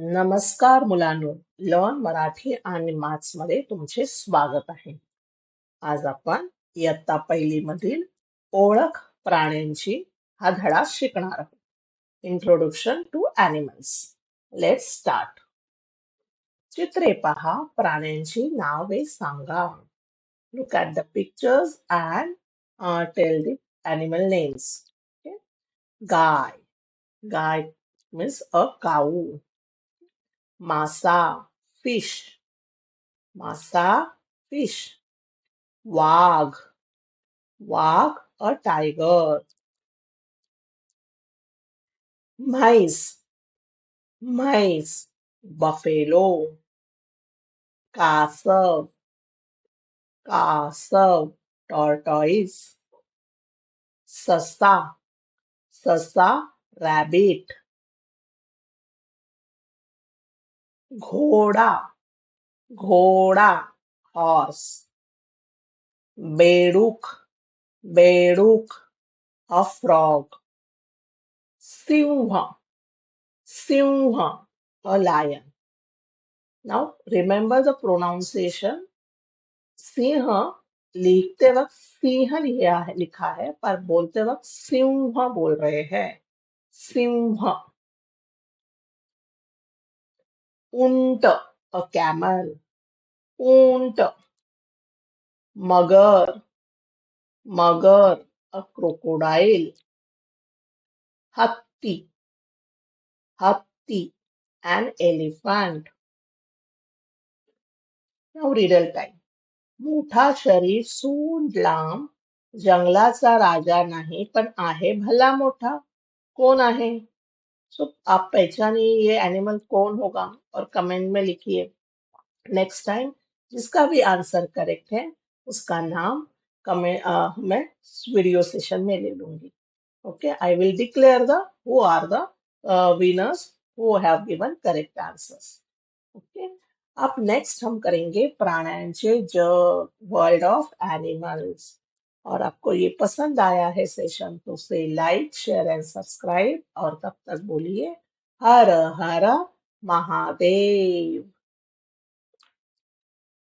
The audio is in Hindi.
नमस्कार मुलांनो. लर्न मराठी आणि मॅथ्स मध्ये तुमचे स्वागत आहे. आज आपण इयत्ता पहिली मधील ओळख प्राण्यांची हा धडा शिकणार आहोत. Introduction to animals let start चित्रे पहा, प्राण्यांची नावे सांगा. Look at the pictures and tell the animal names gai gai means a cow Masa, fish. Masa, fish. Wag, wag, a tiger. Mice, mice. Buffalo, castle, castle. Tortoise. Sasa, sasa, rabbit. घोडा ghoda horse beduk beduk a frog sinh sinh a lion now remember the pronunciation Singh लिखते वक्त सिंह लिया है, लिखा है, पर बोलते वक्त सिंह बोल रहे हैं। सिंह। उंट अ कॅमल उंट मगर मगर अ क्रोकोडाईल हत्ती हत्ती अँड एलिफंट. रिडल टाइम मोठा शरीर सूंड लांब जंगलाचा राजा नाही पण आहे भला मोठा. कोण आहे? सो आप पहचानिए ये एनिमल कौन होगा और कमेंट में लिखिए। नेक्स्ट टाइम जिसका भी आंसर करेक्ट है, उसका नाम कमेंट मैं वीडियो सेशन में ले लूँगी। Okay I will declare the who are the winners who have given correct answers okay अब नेक्स्ट हम करेंगे प्राणांचे ज वर्ल्ड ऑफ़ एनिमल्स और आपको ये पसंद आया है सेशन तो उसे लाइक शेयर एंड सब्सक्राइब और तब तक बोलिए, हर हर महादेव।